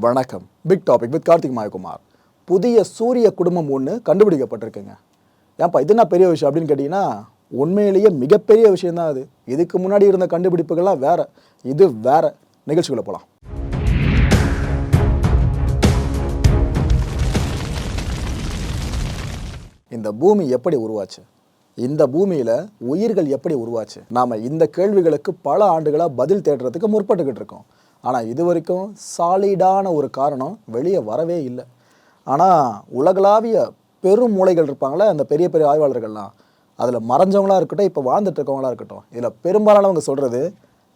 வணக்கம். Big topic with Karthik Mayakumar. புதிய சூரிய குடும்பம் ஒன்று கண்டுபிடிக்கப்பட்டிருக்குங்க. ஏன்ப்பா இது என்ன பெரிய விஷயம் அப்படின்னு கேட்டிங்கன்னா உண்மையிலேயே மிகப்பெரிய விஷயம்தான் அது. இதுக்கு முன்னாடி இருந்த கண்டுபிடிப்புகள்லாம் வேற. இது வேற. நிகழ்ச்சிகளை போகலாம் இந்த பூமி எப்படி உருவாச்சு? இந்த பூமியில் உயிர்கள் எப்படி உருவாச்சு? நாம் இந்த கேள்விகளுக்கு பல ஆண்டுகளாக பதில் தேடுறதுக்கு முற்பட்டுக்கிட்டு இருக்கோம். ஆனால் இது வரைக்கும் சாலிடான ஒரு காரணம் வெளியே வரவே இல்லை. ஆனால் உலகளாவிய பெரும் மூளைகள் இருப்பாங்களே அந்த பெரிய பெரிய ஆய்வாளர்கள்லாம் அதில் மறைஞ்சவங்களா இருக்கட்டும் இப்போ வாழ்ந்துட்டு இருக்கவங்களா இருக்கட்டும் இதில் பெரும்பாலானவங்க சொல்கிறது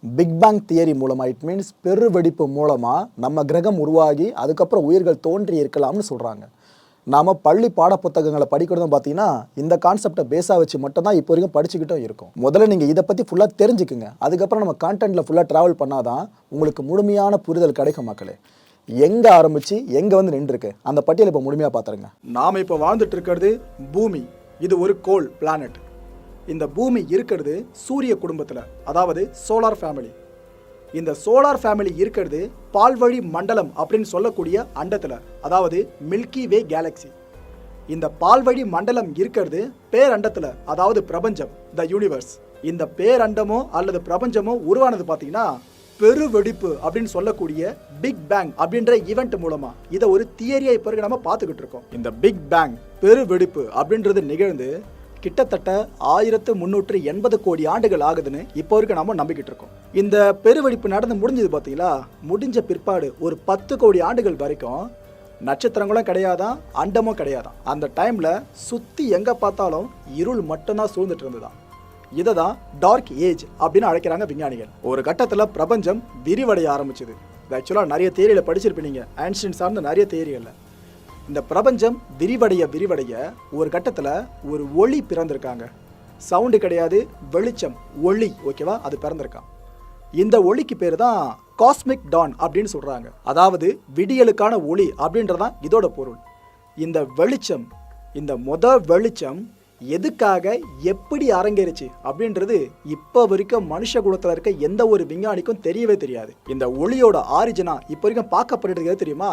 பிக் பேங் தியரி மூலமாக இட் மீன்ஸ் பெரு வெடிப்பு மூலமாக நம்ம கிரகம் உருவாகி அதுக்கப்புறம் உயிர்கள் தோன்றி இருக்கலாம்னு சொல்கிறாங்க நாம் பள்ளி பாடப்புத்தகங்களை படிக்கிறதும் பார்த்தீங்கன்னா இந்த கான்செப்டை பேஸாக வச்சு மட்டும் தான் இப்போ வரைக்கும் படிச்சுக்கிட்டும் இருக்கும். முதல்ல நீங்கள் இதை பற்றி ஃபுல்லாக தெரிஞ்சுக்குங்க. அதுக்கப்புறம் நம்ம கான்டென்ட்டில் ஃபுல்லாக ட்ராவல் பண்ணால் தான் உங்களுக்கு முழுமையான புரிதல் கிடைக்கும் மக்களே. எங்கே ஆரம்பித்து எங்கே வந்து நின்றுருக்கு அந்த பட்டியலை இப்போ முழுமையாக பார்த்துருங்க நாம் இப்போ வாழ்ந்துட்டு இருக்கிறது பூமி. இது ஒரு கோல் பிளானட் இந்த பூமி இருக்கிறது சூரிய குடும்பத்தில் அதாவது சோலார் ஃபேமிலி இந்த சோலார் ஃபேமிலி இருக்கிறது பால்வழி மண்டலம் அப்படின்னு சொல்லக்கூடிய அண்டத்தில் அதாவது மில்கி வே கேலக்ஸி இந்த பால்வழி மண்டலம் இருக்கிறது பேரண்டத்தில் அதாவது பிரபஞ்சம் த யூனிவர்ஸ் இந்த பேரண்டமோ அல்லது பிரபஞ்சமோ உருவானது பார்த்தீங்கன்னா பெரு வெடிப்பு அப்படின்னு சொல்லக்கூடிய பிக் பேங் அப்படின்ற ஈவெண்ட் மூலமா. இதை ஒரு தியரியை பிறகு நம்ம பார்த்துக்கிட்டு இருக்கோம். இந்த பிக் பேங் பெரு வெடிப்பு அப்படின்றது நிகழ்ந்து கிட்டத்தட்ட ஆயிரத்து முந்நூற்று எண்பது கோடி ஆண்டுகள் ஆகுதுன்னு இப்போ வரைக்கும் நம்ம நம்பிக்கிட்டு இருக்கோம். இந்த பெருவெடிப்பு நடந்து முடிஞ்சது பார்த்தீங்களா முடிஞ்ச பிற்பாடு ஒரு பத்து கோடி ஆண்டுகள் வரைக்கும் நட்சத்திரங்களும் கிடையாதான் அண்டமும் கிடையாதான். அந்த டைமில் சுற்றி எங்கே பார்த்தாலும் இருள் மட்டும்தான் சூழ்ந்துட்டு இருந்ததாம் இதை தான் டார்க் ஏஜ் அப்படின்னு அழைக்கிறாங்க விஞ்ஞானிகள். ஒரு கட்டத்தில் பிரபஞ்சம் விரிவடைய ஆரம்பிச்சது. ஆக்சுவலாக நிறைய தேரியில் படிச்சிருப்பீங்க. ஆன்ஷியன் சார்ந்த நிறைய தேரிகளில் இந்த பிரபஞ்சம் விரிவடைய விரிவடைய ஒரு கட்டத்தில் ஒரு ஒளி பிறந்திருக்காங்க. சவுண்டு கிடையாது வெளிச்சம் ஒளி ஓகேவா? அது பிறந்திருக்கான். இந்த ஒளிக்கு பேர் தான் காஸ்மிக் டான் அப்படின்னு சொல்கிறாங்க அதாவது விடியலுக்கான ஒளி அப்படின்றதான் இதோட பொருள். இந்த வெளிச்சம் இந்த முத வெளிச்சம் எதுக்காக எப்படி அரங்கேறுச்சு அப்படின்றது இப்போ வரைக்கும் மனுஷ குலத்தில் இருக்க எந்த ஒரு விஞ்ஞானிக்கும் தெரியவே தெரியாது. இந்த ஒளியோட ஆரிஜினா இப்போ வரைக்கும் பார்க்கப்பட்டு தெரியுமா?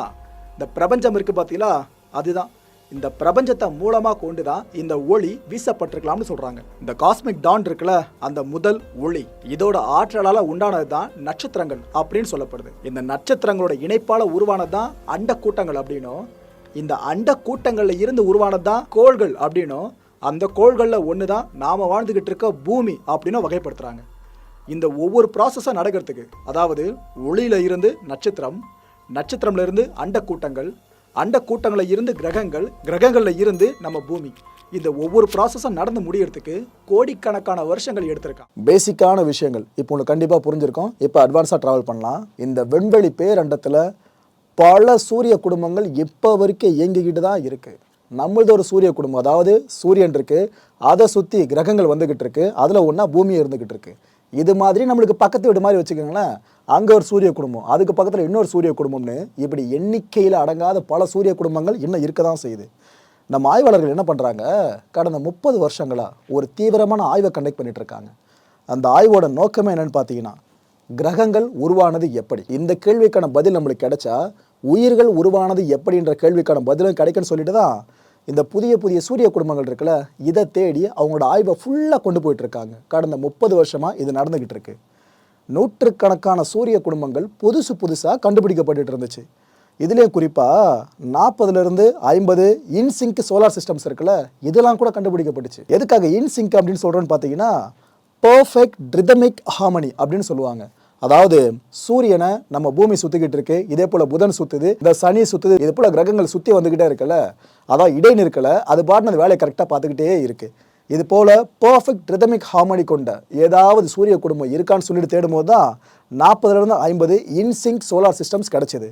இந்த பிரபஞ்சம் இருக்கு பார்த்தீங்களா அதுதான். இந்த பிரபஞ்சத்தை மூலமாக கொண்டு தான் இந்த ஒளி வீசப்பட்டிருக்கலாம்னு சொல்கிறாங்க இந்த காஸ்மிக் டான் இருக்குல்ல அந்த முதல் ஒளி. இதோட ஆற்றலால் உண்டானது தான் நட்சத்திரங்கள் அப்படின்னு சொல்லப்படுது. இந்த நட்சத்திரங்களோட இணைப்பால் உருவானது தான் அண்ட கூட்டங்கள் அப்படின்னும். இந்த அண்ட கூட்டங்களில் இருந்து உருவானது தான் கோள்கள் அப்படின்னும். அந்த கோள்களில் ஒன்று தான் நாம் வாழ்ந்துக்கிட்டு இருக்க பூமி அப்படின்னு வகைப்படுத்துகிறாங்க இந்த ஒவ்வொரு ப்ராசஸாக நடக்கிறதுக்கு அதாவது ஒளியில் இருந்து நட்சத்திரம் நட்சத்திரம்லேருந்து அண்ட கூட்டங்கள் அண்ட கூட்டங்களில் இருந்து கிரகங்கள் கிரகங்களில் இருந்து நம்ம பூமி. இந்த ஒவ்வொரு ப்ராசஸும் நடந்து முடியறதுக்கு கோடிக்கணக்கான வருஷங்கள் எடுத்திருக்கான். பேசிக்கான விஷயங்கள். இப்போ உங்களுக்கு கண்டிப்பாக புரிஞ்சிருக்கோம். இப்போ அட்வான்ஸாக ட்ராவல் பண்ணலாம். இந்த விண்வெளி பேரண்டத்தில் பல சூரிய குடும்பங்கள் இப்போ வரைக்கும் இயங்கிக்கிட்டு தான் இருக்குது நம்மளது ஒரு சூரிய குடும்பம் அதாவது சூரியன் இருக்குது அதை சுற்றி கிரகங்கள் வந்துக்கிட்டு இருக்கு. அதில் ஒன்றா பூமி இருந்துக்கிட்டு இருக்குது இது மாதிரி நம்மளுக்கு பக்கத்து வீடு மாதிரி வச்சுக்கோங்களேன். அங்கே ஒரு சூரிய குடும்பம் அதுக்கு பக்கத்தில் இன்னொரு சூரிய குடும்பம்னு இப்படி எண்ணிக்கையில் அடங்காத பல சூரிய குடும்பங்கள் இன்னும் இருக்க தான் செய்யுது. நம்ம ஆய்வாளர்கள் என்ன பண்ணுறாங்க கடந்த முப்பது வருஷங்களாக ஒரு தீவிரமான ஆய்வை கண்டக்ட் பண்ணிட்டு இருக்காங்க. அந்த ஆய்வோட நோக்கமே என்னன்னு பார்த்தீங்கன்னா கிரகங்கள் உருவானது எப்படி? இந்த கேள்விக்கான பதில் நம்மளுக்கு கிடைச்சா உயிர்கள் உருவானது எப்படின்ற கேள்விக்கான பதிலும் கிடைக்குன்னு சொல்லிட்டு தான் இந்த புதிய புதிய சூரிய குடும்பங்கள் இருக்குல்ல இதை தேடி அவங்களோட ஆய்வை ஃபுல்லாக கொண்டு போயிட்டு இருக்காங்க கடந்த முப்பது வருஷமாக இது நடந்துக்கிட்டு இருக்கு. நூற்றுக்கணக்கான சூரிய குடும்பங்கள் புதுசு புதுசாக கண்டுபிடிக்கப்பட்டுட்டு இருந்துச்சு. இதுலேயும் குறிப்பாக நாற்பதுலேருந்து ஐம்பது இன்சிங்க் சோலார் சிஸ்டம்ஸ் இருக்குல்ல இதெல்லாம் கூட கண்டுபிடிக்கப்பட்டுச்சு. எதுக்காக இன்சிங்க் அப்படின்னு சொல்கிறோன்னு பார்த்தீங்கன்னா பர்ஃபெக்ட் ரிதமிக் ஹார்மனி அப்படின்னு சொல்லுவாங்க. அதாவது சூரியனை நம்ம பூமி சுற்றிக்கிட்டு இருக்கு இதே போல் புதன் சுற்றுது இந்த சனி சுற்றுது இதே போல கிரகங்கள் சுற்றி வந்துக்கிட்டே இருக்குல்ல அதான் இடைநிற்கலை அது பாட்டு அந்த வேலையை கரெக்டாக பார்த்துக்கிட்டே இருக்குது இது போல் பர்ஃபெக்ட் ரிதமிக் ஹார்மோனி கொண்ட ஏதாவது சூரிய குடும்பம் இருக்கான்னு சொல்லிட்டு தேடும்போது தான் நாற்பதுலேருந்து ஐம்பது இன்சிங்க் சோலார் சிஸ்டம்ஸ் கிடச்சிது.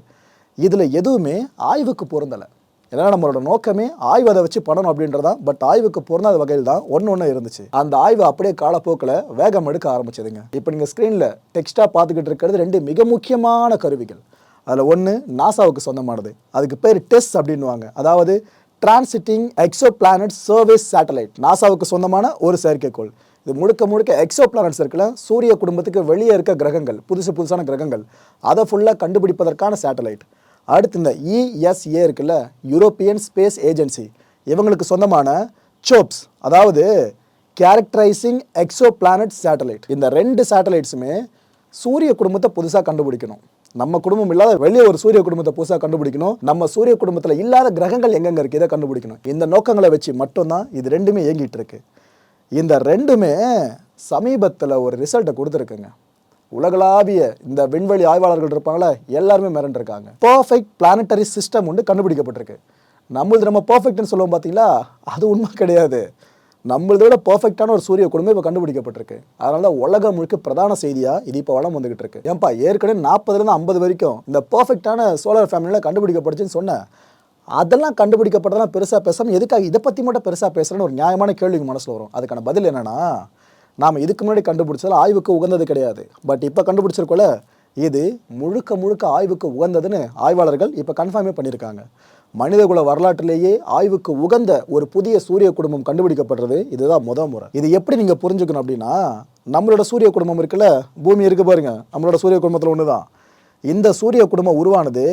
இதில் எதுவுமே ஆய்வுக்கு பொருந்தலை. ஏன்னா நம்மளோட நோக்கமே ஆய்வு அதை வச்சு பண்ணணும் அப்படின்றதான் பட் ஆய்வுக்கு பொருந்தாத வகையில் தான் ஒன்று ஒன்று இருந்துச்சு. அந்த ஆய்வு அப்படியே காலப்போக்கில் வேகம் எடுக்க ஆரம்பிச்சதுங்க. இப்போ நீங்கள் ஸ்க்ரீனில் டெக்ஸ்ட்டாக பார்த்துக்கிட்டு இருக்கிறது ரெண்டு மிக முக்கியமான கருவிகள். அதில் ஒன்று நாசாவுக்கு சொந்தமானது. அதுக்கு பேர் டெஸ் அப்படின்னுவாங்க. அதாவது transiting exoplanet service satellite நாசாவுக்கு சொந்தமான ஒரு செயற்கைக்கோள். இது முழுக்க முழுக்க எக்ஸோ பிளானட்ஸ் இருக்குல்ல சூரிய குடும்பத்துக்கு வெளியே இருக்க கிரகங்கள் புதுசு புதுசான கிரகங்கள் அதை ஃபுல்லாக கண்டுபிடிப்பதற்கான சேட்டலைட் அடுத்து இந்த இஎஸ்ஏ இருக்குல்ல யூரோப்பியன் ஸ்பேஸ் ஏஜென்சி இவங்களுக்கு சொந்தமான சோப்ஸ் அதாவது கேரக்டரைசிங் எக்ஸோ பிளானட் சேட்டலைட் இந்த ரெண்டு சேட்டலைட்ஸுமே சூரிய குடும்பத்தை புதுசாக கண்டுபிடிக்கணும். நம்ம குடும்பம் இல்லாத வெளியே ஒரு சூரிய குடும்பத்தை புதுசாக கண்டுபிடிக்கணும். நம்ம சூரிய குடும்பத்தில் இல்லாத கிரகங்கள் எங்கெங்க இருக்கு இதை கண்டுபிடிக்கணும். இந்த நோக்கங்களை வச்சு மட்டும்தான் இது ரெண்டுமே இயங்கிட்டு இருக்கு. இந்த ரெண்டுமே சமீபத்தில் ஒரு ரிசல்ட்டை கொடுத்துருக்குங்க. உலகளாவிய இந்த விண்வெளி ஆய்வாளர்கள் இருப்பாங்களே எல்லாருமே மிரண்டிருக்காங்க. பர்ஃபெக்ட் பிளானட்டரி சிஸ்டம் ஒன்று கண்டுபிடிக்கப்பட்டிருக்கு. நம்மளது நம்ம பர்ஃபெக்ட்னு சொல்லுவோம் பார்த்தீங்களா அது உண்மை கிடையாது. நம்மளதை விட பர்ஃபெக்டான ஒரு சூரிய குடும்பம் இப்போ கண்டுபிடிக்கப்பட்டிருக்கு. அதனால தான் உலகம் முழுக்க பிரதான செய்தியாக இது இப்போ வளம் வந்துகிட்டு இருக்கு ஏன்பா ஏற்கனவே நாற்பதுலேருந்து ஐம்பது வரைக்கும் இந்த பர்ஃபெக்டான சோலார் ஃபேமிலியில் கண்டுபிடிக்கப்பட்டுச்சுன்னு சொன்னேன் அதெல்லாம் கண்டுபிடிக்கப்பட்டதெல்லாம் பெருசாக பேசாமல் எதுக்காக இதை பற்றி மட்டும் பெருசாக பேசுகிறேன்னு ஒரு நியாயமான கேள்விக்கு மனசில் வரும். அதுக்கான பதில் என்னன்னா நாம் இதுக்கு முன்னாடி கண்டுபிடிச்சதால் ஆய்வுக்கு உகந்தது கிடையாது. பட் இப்போ கண்டுபிடிச்சிருக்கோல இது முழுக்க முழுக்க ஆய்வுக்கு உகந்ததுன்னு ஆய்வாளர்கள் இப்போ கன்ஃபார்மே பண்ணியிருக்காங்க. மனிதகுல வரலாற்றிலேயே ஆய்வுக்கு உகந்த ஒரு புதிய சூரிய குடும்பம் கண்டுபிடிக்கப்படுறது இதுதான் முத முறை. இது எப்படி நீங்கள் புரிஞ்சுக்கணும் அப்படின்னா நம்மளோட சூரிய குடும்பம் இருக்குல்ல பூமி இருக்கு பாருங்க நம்மளோட சூரிய குடும்பத்தில் ஒன்று தான் இந்த சூரிய குடும்பம் உருவானது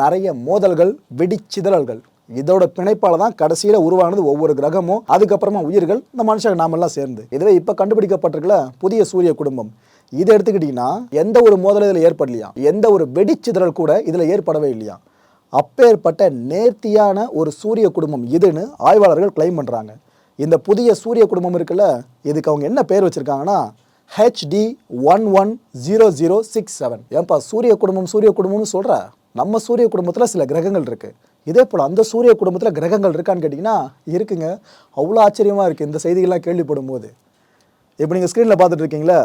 நிறைய மோதல்கள் வெடிச்சிதறல்கள். இதோட பிணைப்பால தான் கடைசியில் உருவானது ஒவ்வொரு கிரகமும் அதுக்கப்புறமா உயிர்கள் இந்த மனுஷங்க நாமெல்லாம் சேர்ந்து. இதுவே இப்போ கண்டுபிடிக்கப்பட்டிருக்கல புதிய சூரிய குடும்பம். இதை எடுத்துக்கிட்டிங்கன்னா எந்த ஒரு மோதலும் இதில் ஏற்படலையா? எந்த ஒரு வெடிச்சிதறல் கூட இதில் ஏற்படவே இல்லையா? அப்பேற்பட்ட நேர்த்தியான ஒரு சூரிய குடும்பம் இதுன்னு ஆய்வாளர்கள் கிளைம் பண்ணுறாங்க இந்த புதிய சூரிய குடும்பம் இருக்குல்ல இதுக்கு அவங்க என்ன பேர் வச்சுருக்காங்கன்னா HD one one zero zero six seven ஏன்பா சூரிய குடும்பம் சூரிய குடும்பம்னு சொல்கிற நம்ம சூரிய குடும்பத்தில் சில கிரகங்கள் இருக்குது இதே போல் அந்த சூரிய குடும்பத்தில் கிரகங்கள் இருக்கான்னு கேட்டிங்கன்னா இருக்குங்க. அவ்வளோ ஆச்சரியமாக இருக்குது இந்த செய்திகள்லாம் கேள்விப்படும் போது இப்போ நீங்கள் ஸ்க்ரீனில் பார்த்துட்டு இருக்கீங்களா?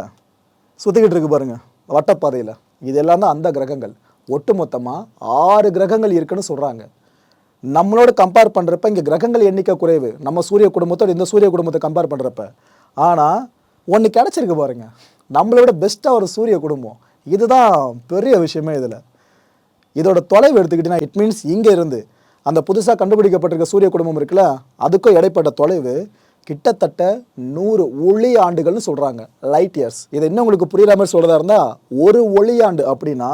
சுற்றிக்கிட்டு இருக்கு பாருங்கள் வட்டப்பாதையில். இதெல்லாம் தான் அந்த கிரகங்கள். ஒட்டுமொத்தமாக ஆறு கிரகங்கள் இருக்குன்னு சொல்கிறாங்க நம்மளோட கம்பேர் பண்ணுறப்ப இங்கே கிரகங்கள் எண்ணிக்கை குறைவு. நம்ம சூரிய குடும்பத்தோட இந்த சூரிய குடும்பத்தை கம்பேர் பண்ணுறப்ப ஆனால் ஒன்று கிடச்சிருக்கு பாருங்கள் நம்மளோட பெஸ்ட்டாக ஒரு சூரிய குடும்பம். இதுதான் பெரிய விஷயமே இதில். இதோட தொலைவு எடுத்துக்கிட்டிங்கன்னா இட் மீன்ஸ் இங்கே இருந்து அந்த புதுசாக கண்டுபிடிக்கப்பட்டிருக்க சூரிய குடும்பம் இருக்குல்ல அதுக்கும் இடைப்பட்ட தொலைவு கிட்டத்தட்ட நூறு ஒளி ஆண்டுகள்னு சொல்கிறாங்க லைட் இயர்ஸ் இதை இன்னும் உங்களுக்கு புரியுற மாதிரி சொல்கிறதா இருந்தால் ஒரு ஒளியாண்டு அப்படின்னா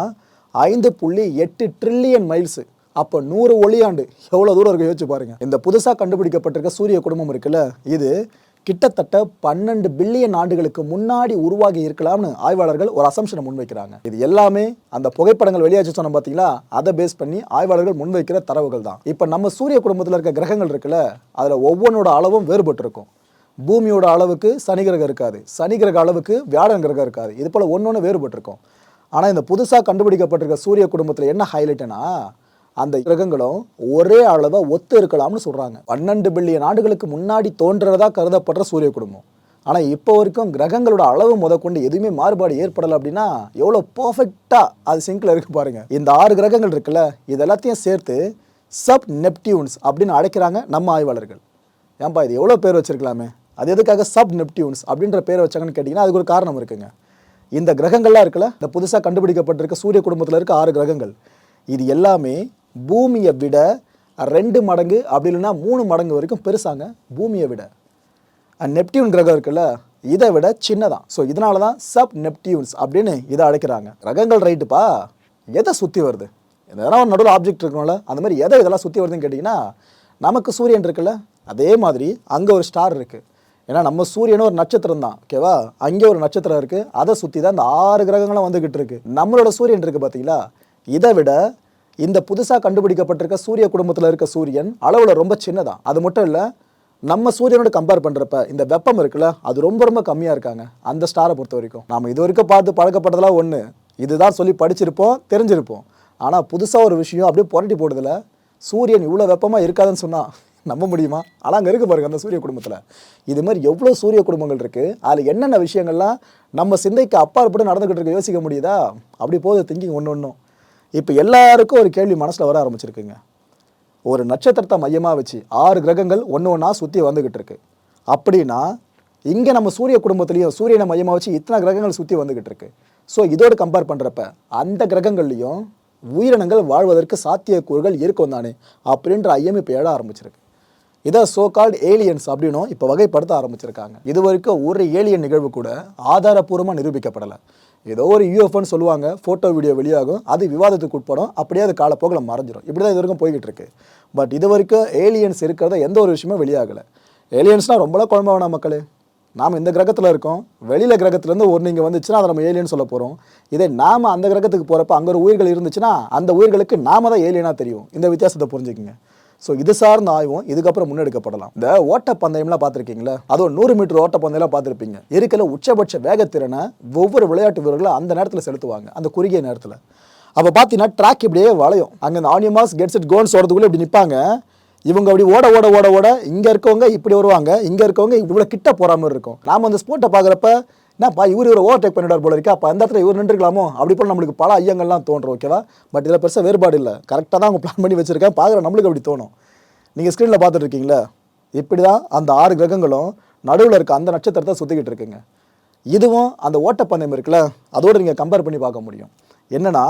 ஐந்து புள்ளி எட்டு ட்ரில்லியன் மைல்ஸு அப்போ நூறு ஒளியாண்டு. எவ்வளோ தூரம் இருக்கு? யோசிச்சு பாருங்கள் இந்த புதுசாக கண்டுபிடிக்கப்பட்டிருக்க சூரிய குடும்பம் இருக்குல்ல இது கிட்டத்தட்ட பன்னெண்டு பில்லியன் ஆண்டுகளுக்கு முன்னாடி உருவாகி இருக்கலாம்னு ஆய்வாளர்கள் ஒரு அசம்ஷனை முன்வைக்கிறாங்க. இது எல்லாமே அந்த புகைப்படங்கள் வெளியாச்சு சொன்னோம் பார்த்தீங்களா அதை பேஸ் பண்ணி ஆய்வாளர்கள் முன்வைக்கிற தரவுகள் தான். இப்போ நம்ம சூரிய குடும்பத்தில் இருக்க கிரகங்கள் இருக்குல்ல அதில் ஒவ்வொன்றோட அளவும் வேறுபட்டு இருக்கும் பூமியோட அளவுக்கு சனி கிரகம் இருக்காது. சனி கிரக அளவுக்கு வியாழன் கிரகம் இருக்காது. இது போல் ஒன்று ஒன்று வேறுபட்டிருக்கும். ஆனால் இந்த புதுசாக கண்டுபிடிக்கப்பட்டிருக்க சூரிய குடும்பத்தில் என்ன ஹைலைட்னா அந்த கிரகங்களும் ஒரே அளவை ஒத்து இருக்கலாம்னு சொல்கிறாங்க பன்னெண்டு பில்லியன் ஆண்டுகளுக்கு முன்னாடி தோன்றதா கருதப்படுற சூரிய குடும்பம். ஆனால் இப்போ வரைக்கும் கிரகங்களோட அளவு முதற்கொண்டு எதுவுமே மாறுபாடு ஏற்படலை அப்படின்னா எவ்வளோ பர்ஃபெக்டாக அது சிங்கில் இருக்கு பாருங்கள் இந்த ஆறு கிரகங்கள் இருக்குல்ல இது எல்லாத்தையும் சேர்த்து சப் நெப்டியூன்ஸ் அப்படின்னு அழைக்கிறாங்க நம்ம ஆய்வாளர்கள். ஏன்பா இது எவ்வளோ பேர் வச்சிருக்கலாமே? அது எதுக்காக சப் நெப்டியூன்ஸ் அப்படின்ற பேர் வச்சாங்கன்னு கேட்டிங்கன்னா அதுக்கு ஒரு காரணம் இருக்குங்க. இந்த கிரகங்கள்லாம் இருக்குல்ல இந்த புதுசாக கண்டுபிடிக்கப்பட்டிருக்க சூரிய குடும்பத்தில் இருக்க ஆறு கிரகங்கள். இது எல்லாமே பூமியை விட ரெண்டு மடங்கு அப்படி இல்லைன்னா மூணு மடங்கு வரைக்கும் பெருசாங்க பூமியை விட. நெப்டியூன் கிரகம் இருக்குல்ல இதை விட சின்னதான் ஸோ இதனால தான் சப் நெப்டியூன்ஸ் அப்படின்னு இதை அழைக்கிறாங்க. கிரகங்கள் ரைட்டுப்பா? எதை சுற்றி வருது? எதனா ஒரு நடுவில் ஆப்ஜெக்ட் இருக்கணும்ல அந்த மாதிரி எதை இதெல்லாம் சுற்றி வருதுன்னு கேட்டிங்கன்னா நமக்கு சூரியன் இருக்குல்ல அதே மாதிரி அங்கே ஒரு ஸ்டார் இருக்குது ஏன்னா நம்ம சூரியனும் ஒரு நட்சத்திரம் தான் ஓகேவா அங்கே ஒரு நட்சத்திரம் இருக்குது அதை சுற்றி தான் இந்த ஆறு கிரகங்களும் வந்துக்கிட்டு இருக்கு. நம்மளோட சூரியன் இருக்குது பார்த்தீங்களா இதை விட இந்த புதுசாக கண்டுபிடிக்கப்பட்டிருக்க சூரிய குடும்பத்தில் இருக்க சூரியன் அளவில் ரொம்ப சின்னதான் அது மட்டும் இல்லை நம்ம சூரியனோட கம்பேர் பண்ணுறப்ப இந்த வெப்பம் இருக்குல்ல அது ரொம்ப ரொம்ப கம்மியாக இருக்காங்க அந்த ஸ்டாரை பொறுத்த வரைக்கும். நாம் இது வரைக்கும் பார்த்து பழக்கப்பட்டதெல்லாம் ஒன்று இதுதான் சொல்லி படிச்சிருப்போம் தெரிஞ்சிருப்போம். ஆனால் புதுசாக ஒரு விஷயம் அப்படியே புரட்டி போடுதில்ல சூரியன் இவ்வளோ வெப்பமாக இருக்காதுன்னு சொன்னால் நம்ப முடியுமா? ஆனால் அங்கே இருக்குது பாருங்க அந்த சூரிய குடும்பத்தில். இது மாதிரி எவ்வளோ சூரிய குடும்பங்கள் இருக்குது அதில் என்னென்ன விஷயங்கள்லாம் நம்ம சிந்தைக்கு அப்பாற்பட்டு நடந்துக்கிட்டு இருக்க யோசிக்க முடியுதா? அப்படி போகுது திங்கிங் ஒன்று ஒன்றும் இப்போ எல்லாருக்கும் ஒரு கேள்வி மனசில் வர ஆரம்பிச்சிருக்குங்க. ஒரு நட்சத்திரத்தை மையமாக வச்சு ஆறு கிரகங்கள் ஒன்று ஒன்றா சுற்றி வந்துக்கிட்டு இருக்கு. அப்படின்னா இங்கே நம்ம சூரிய குடும்பத்துலேயும் சூரியனை மையமாக வச்சு இத்தனை கிரகங்கள் சுற்றி வந்துக்கிட்டு இருக்கு. ஸோ இதோடு கம்பேர் பண்ணுறப்ப அந்த கிரகங்கள்லேயும் உயிரினங்கள் வாழ்வதற்கு சாத்தியக்கூறுகள் இருக்கும் தானே? அப்படின்ற ஐயம் இப்போ எழ ஆரம்பிச்சிருக்கு. இதை சோ கால்டு ஏலியன்ஸ் அப்படின்னும் இப்போ வகைப்படுத்த ஆரம்பிச்சிருக்காங்க. இது வரைக்கும் ஒரு ஏலியன் நிகழ்வு கூட ஆதாரப்பூர்வமாக நிரூபிக்கப்படலை. ஏதோ ஒரு யூஎஃப்னு சொல்லுவாங்க ஃபோட்டோ வீடியோ வெளியாகும் அது விவாதத்துக்கு உட்படும் அப்படியே அது காலப்போக்கில் மறைஞ்சிடும் இப்படி தான் இது வரைக்கும் போய்கிட்டு இருக்கு. பட் இது வரைக்கும் ஏலியன்ஸ் இருக்கிறத எந்த ஒரு விஷயமும் வெளியாகலை. ஏலியன்ஸ்னால் ரொம்பலாம் குழம்பான வேணாம் மக்களே? நாம் இந்த கிரகத்தில் இருக்கோம் வெளியில் கிரகத்துலேருந்து ஒன்று நீங்கள் வந்துச்சுன்னா அதை நம்ம ஏலியன் சொல்ல போகிறோம் இதே நாம் அந்த கிரகத்துக்கு போகிறப்ப அங்கே ஒரு உயிர்கள் இருந்துச்சுன்னா அந்த உயிர்களுக்கு நாம தான் ஏலியனாக தெரியும். இந்த வித்தியாசத்தை புரிஞ்சுக்குங்க. ஸோ இது சார்ந்த ஆய்வும் இதுக்கப்புறம் முன்னெடுக்கப்படலாம். இந்த ஓட்டப்பந்தயம்லாம் பார்த்துருக்கீங்களா? அதுவும் நூறு மீட்டர் ஓட்டப்பந்தயம்லாம் பார்த்துருப்பீங்க. இருக்கல உச்சபட்ச வேகத்திறனை ஒவ்வொரு விளையாட்டு வீரர்களும் அந்த நேரத்தில் செலுத்துவாங்க அந்த குறுகிய நேரத்தில். அப்போ பார்த்தீங்கன்னா ட்ராக் இப்படியே வளையும். அங்கே இந்த ஆனியமாஸ் கெட்ஸ் இட் கோன்ஸ் ஓடுறதுக்குள்ளே இப்படி நிற்பாங்க இவங்க அப்படி ஓட ஓட ஓட ஓட இங்கே இருக்கவங்க இப்படி வருவாங்க இங்கே இருக்கவங்க இவ்வளோ கிட்ட போகிற மாதிரி இருக்கும். நாம் அந்த ஸ்போர்ட்டை பார்க்குறப்ப என்னப்பா இவர் இவர் ஓவர்டேக் பண்ணிட்டார் போல இருக்கா. அப்போ அந்த இடத்துல இவர் நின்றுக்கலாமோ? அப்படி போல நம்மளுக்கு பல ஐயங்கள்லாம் தோன்றும் ஓகேவா பட் இதில் பெருசாக வேறுபாடு இல்லை. கரெக்டாக தான் அவங்க பிளான் பண்ணி வச்சுருக்கேன் பார்க்குற நம்மளுக்கு அப்படி தோணும். நீங்கள் ஸ்க்ரீனில் பார்த்துட்டு இருக்கீங்களா? இப்படி தான் அந்த ஆறு கிரகங்களும் நடுவில் இருக்க அந்த நட்சத்திரத்தை சுற்றிக்கிட்டு இருக்குங்க. இதுவும் அந்த ஓட்டப்பந்தயம் இருக்குல்ல? அதோடு நீங்கள் கம்பேர் பண்ணி பார்க்க முடியும். என்னென்னா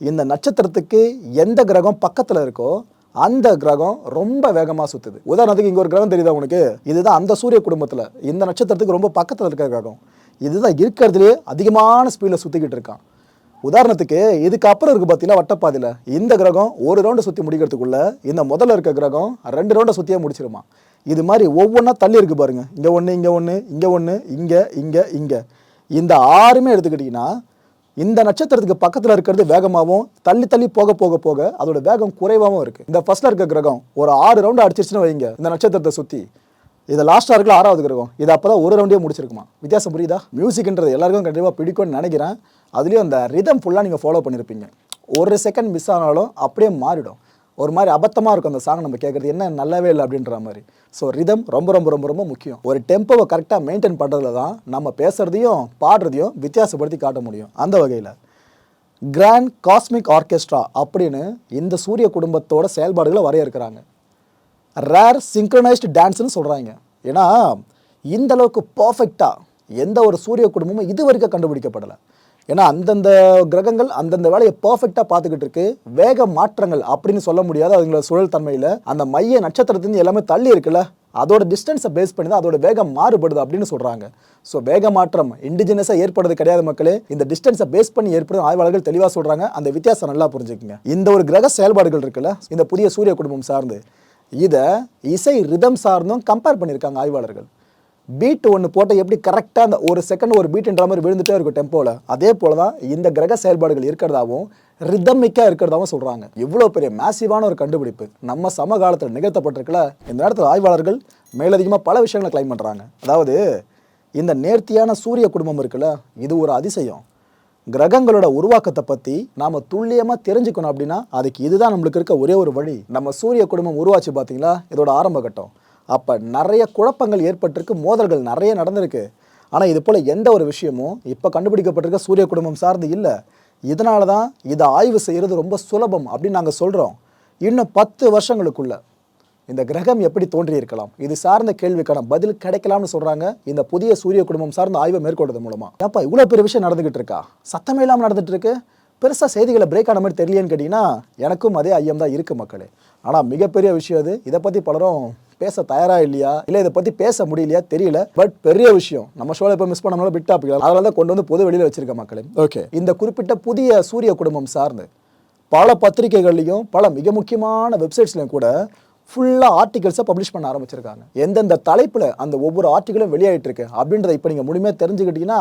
இந்த நட்சத்திரத்துக்கு எந்த கிரகம் பக்கத்தில் இருக்கோ அந்த கிரகம் ரொம்ப வேகமாக சுற்றுது உதாரணத்துக்கு இங்கே ஒரு கிரகம் தெரியுதா உனக்கு? இதுதான் அந்த சூரிய குடும்பத்தில். இந்த நட்சத்திரத்துக்கு ரொம்ப பக்கத்தில் இருக்கிற கிரகம். இதுதான் இருக்கிறதுலே அதிகமான ஸ்பீடில் சுற்றிக்கிட்டு இருக்கான். உதாரணத்துக்கு இதுக்கு அப்புறம் இருக்கு பார்த்தீங்கன்னா வட்டப்பாதையில்? இந்த கிரகம் ஒரு ரவுண்டை சுற்றி முடிக்கிறதுக்குள்ளே இந்த முதல்ல இருக்க கிரகம் ரெண்டு ரவுண்டை சுற்றியே முடிச்சிருமா? இது மாதிரி ஒவ்வொன்றா தள்ளி இருக்குது பாருங்கள் இங்கே ஒன்று இங்கே ஒன்று இங்கே ஒன்று இங்கே இங்கே இங்கே. இந்த ஆறுமே எடுத்துக்கிட்டிங்கன்னா இந்த நட்சத்திரத்துக்கு பக்கத்தில் இருக்கிறது வேகமாகவும் தள்ளி தள்ளி போக போக போக அதோட வேகம் குறைவாகவும் இருக்குது இந்த ஃபஸ்ட்டில் இருக்க கிரகம் ஒரு ஆறு ரவுண்டு அடிச்சிருச்சுன்னு வைங்க இந்த நட்சத்திரத்தை சுற்றி இது லாஸ்ட்டாக இருக்கல ஆறாவது கிரகம் இது அப்போ தான் ஒரு ரவுண்டே முடிச்சிருக்குமா? வித்தியாசம் புரியுதா? மியூசிக்ன்றது எல்லாருக்கும் கண்டிப்பாக பிடிக்கும்னு நினைக்கிறேன். அதுலேயும் அந்த ரிதம் ஃபுல்லாக நீங்கள் ஃபாலோ பண்ணியிருப்பீங்க ஒரு செகண்ட் மிஸ் ஆனாலும் அப்படியே மாறிடும். ஒரு மாதிரி அபத்தமாக இருக்கும் அந்த சாங் நம்ம கேட்குறது என்ன நல்லாவே இல்லை அப்படின்ற மாதிரி. ஸோ ரிதம் ரொம்ப ரொம்ப ரொம்ப ரொம்ப முக்கியம். ஒரு டெம்போவை கரெக்டாக மெயின்டைன் பண்ணுறதுல தான் நம்ம பேசுகிறதையும் பாடுறதையும் வித்தியாசப்படுத்தி காட்ட முடியும். அந்த வகையில் கிராண்ட் காஸ்மிக் ஆர்கெஸ்ட்ரா அப்படின்னு இந்த சூரிய குடும்பத்தோட செயல்பாடுகளை வரையறுக்கிறாங்க. ரேர் சிங்க்ரனைஸ்டு டான்ஸ்னு சொல்கிறாங்க ஏன்னா இந்த அளவுக்கு பர்ஃபெக்டாக எந்த ஒரு சூரிய குடும்பமும் இது வரைக்கும் கண்டுபிடிக்கப்படலை. ஏன்னா அந்தந்த கிரகங்கள் அந்தந்த வேலையை பர்ஃபெக்டாக பார்த்துக்கிட்டு இருக்கு. வேக மாற்றங்கள் அப்படின்னு சொல்ல முடியாது அதுங்களோட சுழல் தன்மையில் அந்த மைய நட்சத்திரத்துலேருந்து எல்லாமே தள்ளி இருக்குல்ல அதோட டிஸ்டன்ஸை பேஸ் பண்ணி தான் அதோட வேகம் மாறுபடுது அப்படின்னு சொல்கிறாங்க ஸோ வேக மாற்றம் இண்டிஜினஸாக ஏற்படுறது கிடையாது மக்களே. இந்த டிஸ்டன்ஸை பேஸ் பண்ணி ஏற்படும் ஆய்வாளர்கள் தெளிவாக சொல்கிறாங்க அந்த வித்தியாசம் நல்லா புரிஞ்சுக்குங்க. இந்த ஒரு கிரக செயல்பாடுகள் இருக்குல்ல இந்த புதிய சூரிய குடும்பம் சார்ந்து இதை இசை ரிதம் சார்ந்தும் கம்பேர் பண்ணியிருக்காங்க ஆய்வாளர்கள். பீட் ஒன்று போட்டால் எப்படி கரெக்டாக அந்த ஒரு செகண்ட் ஒரு பீட்டுன்ற மாதிரி விழுந்துட்டே இருக்கும் டெம்போவில் அதே போல தான் இந்த கிரக செயல்பாடுகள் இருக்கிறதாவும் ரிதமிக்காக இருக்கிறதாவும் சொல்கிறாங்க இவ்வளோ பெரிய மேசிவான ஒரு கண்டுபிடிப்பு. நம்ம சமகாலத்தில் நிகழ்த்தப்பட்டிருக்கல இந்த நேரத்தில் ஆய்வாளர்கள் மேலதிகமாக பல விஷயங்களை கிளைம் பண்ணுறாங்க அதாவது இந்த நேர்த்தியான சூரிய குடும்பம் இருக்குல்ல இது ஒரு அதிசயம். கிரகங்களோட உருவாக்கத்தை பற்றி நாம் துல்லியமாக தெரிஞ்சுக்கணும் அப்படின்னா அதுக்கு இதுதான் நம்மளுக்கு இருக்க ஒரே ஒரு வழி. நம்ம சூரிய குடும்பம் உருவாச்சு பார்த்தீங்களா இதோட ஆரம்ப கட்டம். அப்போ நிறைய குழப்பங்கள் ஏற்பட்டிருக்கு மோதல்கள் நிறைய நடந்திருக்கு. ஆனால் இது போல் எந்த ஒரு விஷயமும் இப்போ கண்டுபிடிக்கப்பட்டிருக்க சூரிய குடும்பம் சார்ந்து இல்லை. இதனால தான் இதை ஆய்வு செய்கிறது ரொம்ப சுலபம் அப்படின்னு நாங்கள் சொல்கிறோம் இன்னும் பத்து வருஷங்களுக்குள்ள. இந்த கிரகம் எப்படி தோன்றியிருக்கலாம்? இது சார்ந்த கேள்விக்கான பதில் கிடைக்கலாம்னு சொல்றாங்க. இந்த புதிய சூரிய குடும்பம் சார்ந்த ஆய்வை மேற்கொள்றது மூலமா. ஏப்பா இவ்வளோ பெரிய விஷயம் நடந்துகிட்டு இருக்கா? சத்தமே இல்லாமல் நடந்துட்டு இருக்கு. பெருசாக செய்திகளை பிரேக் ஆன மாதிரி தெரியலையேன்னு கேட்டிங்கன்னா எனக்கும் அதே ஐயம் தான் இருக்கு மக்களே. ஆனால் மிகப்பெரிய விஷயம் அது. இதை பற்றி பலரும் பேச தயாரா இல்லையா? இல்லை இதை பற்றி பேச முடியலையா? தெரியல. பட் பெரிய விஷயம். நம்ம ஷோவில் இப்போ மிஸ் பண்ணாலும் பிட் டாபிக் அதனால தான். கொண்டு வந்து பொது வெளியில் வச்சிருக்க மக்களே. ஓகே இந்த குறிப்பிட்ட புதிய சூரிய குடும்பம் சார்ந்து பல பத்திரிகைகள்லையும் பல மிக முக்கியமான வெப்சைட்ஸ்லையும் கூட ஃபுல்லாக ஆர்டிகல்ஸை பப்ளிஷ் பண்ண ஆரம்பிச்சிருக்காங்க. எந்தெந்த தலைப்பில் அந்த ஒவ்வொரு ஆர்டிகளும் வெளியாயிட்டு இருக்கு அப்படின்றத இப்போ நீங்கள் முழுமையாக தெரிஞ்சுக்கிட்டீங்கன்னா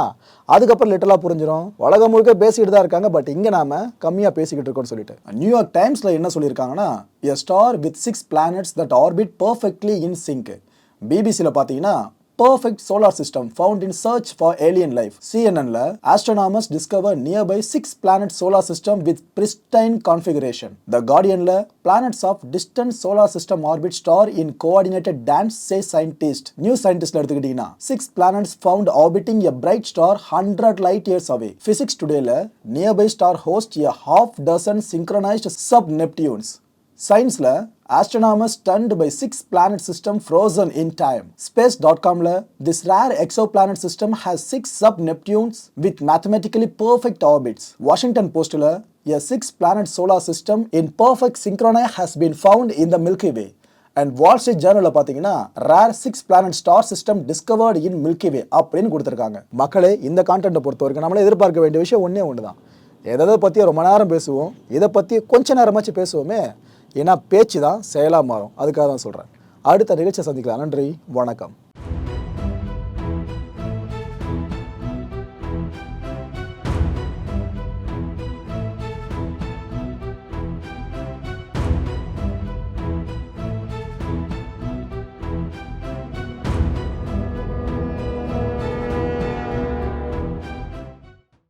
அதுக்கப்புறம் லிட்டலாக புரிஞ்சிடும் உலகம் முழுக்க பேசிக்கிட்டு தான் இருக்காங்க. பட் இங்கே நாம கம்மியாக பேசிக்கிட்டு இருக்கோம்னு சொல்லிட்டு. நியூயார்க் டைம்ஸில் என்ன சொல்லியிருக்காங்கன்னா a star with six planets that orbit perfectly in sync பிபிசியில் பார்த்தீங்கன்னா perfect solar system found in search for alien life சிஎன்என்ல astronomers discover nearby six planet solar system with pristine configuration the கார்டியன்ல planets of distant solar system orbit star in coordinated dance say scientist new scientist எடுத்துக்கிட்டீங்கன்னா six planets found orbiting a bright star hundred light years away physics டுடேல nearby star host a half dozen synchronised sub Neptunes சயின்ஸில் astronomers stunned by six planet system frozen in time space dot காம்ல this rare exoplanet system has six sub Neptunes with mathematically perfect orbits Washington போஸ்டில் a six planet solar system in perfect synchrony has been found in the Milky Way and Wall Street ஜேர்னலில் பார்த்தீங்கன்னா rare six planet star system discovered in Milky Way அப்படின்னு கொடுத்துருக்காங்க மக்களே இந்த கான்டென்ட்டை பொறுத்த வரைக்கும் நம்மளே எதிர்பார்க்க வேண்டிய விஷயம் ஒன்றே ஒன்று தான் எதை பற்றி ரொம்ப நேரம் பேசுவோம் இதை பற்றி கொஞ்ச நேரமாச்சு பேசுவோமே ஏன்னா பேச்சு தான் செயலாக மாறும். அதுக்காக தான் சொல்கிறேன் அடுத்த நிகழ்ச்சியை சந்திக்கலாம். நன்றி. வணக்கம்.